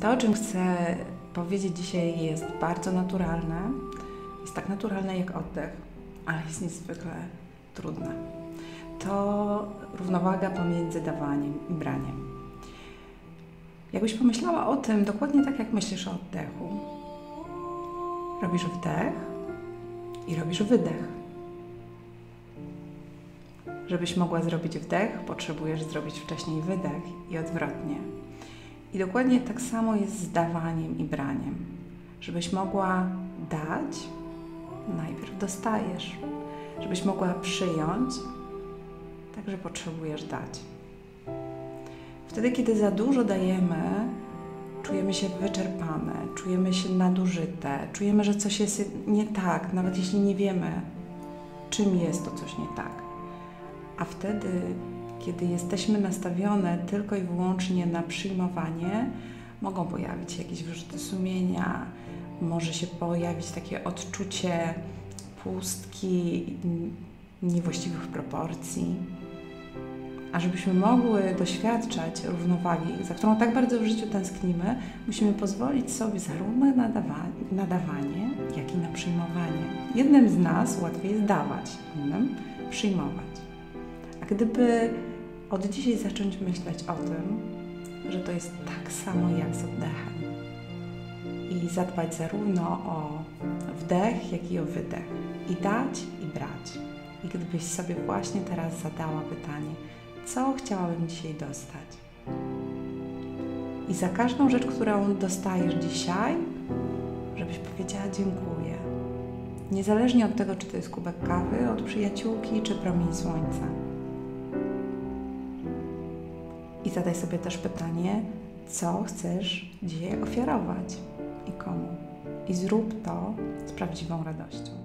To, o czym chcę powiedzieć dzisiaj, jest bardzo naturalne. Jest tak naturalne jak oddech, ale jest niezwykle trudne. To równowaga pomiędzy dawaniem i braniem. Jakbyś pomyślała o tym dokładnie tak, jak myślisz o oddechu. Robisz wdech i robisz wydech. Żebyś mogła zrobić wdech, potrzebujesz zrobić wcześniej wydech i odwrotnie. I dokładnie tak samo jest z dawaniem i braniem. Żebyś mogła dać, najpierw dostajesz. Żebyś mogła przyjąć, także potrzebujesz dać. Wtedy, kiedy za dużo dajemy, czujemy się wyczerpane, czujemy się nadużyte, czujemy, że coś jest nie tak, nawet jeśli nie wiemy, czym jest to coś nie tak. A wtedy, kiedy jesteśmy nastawione tylko i wyłącznie na przyjmowanie, mogą pojawić się jakieś wyrzuty sumienia, może się pojawić takie odczucie pustki, niewłaściwych proporcji. A żebyśmy mogły doświadczać równowagi, za którą tak bardzo w życiu tęsknimy, musimy pozwolić sobie zarówno na dawanie, jak i na przyjmowanie. Jednym z nas łatwiej jest dawać, innym przyjmować. Gdyby od dzisiaj zacząć myśleć o tym, że to jest tak samo jak z oddechem i zadbać zarówno o wdech, jak i o wydech, i dać, i brać. I gdybyś sobie właśnie teraz zadała pytanie, co chciałabym dzisiaj dostać? I za każdą rzecz, którą dostajesz dzisiaj, żebyś powiedziała dziękuję. Niezależnie od tego, czy to jest kubek kawy od przyjaciółki, czy promień słońca. I zadaj sobie też pytanie, co chcesz dzisiaj ofiarować i komu. I zrób to z prawdziwą radością.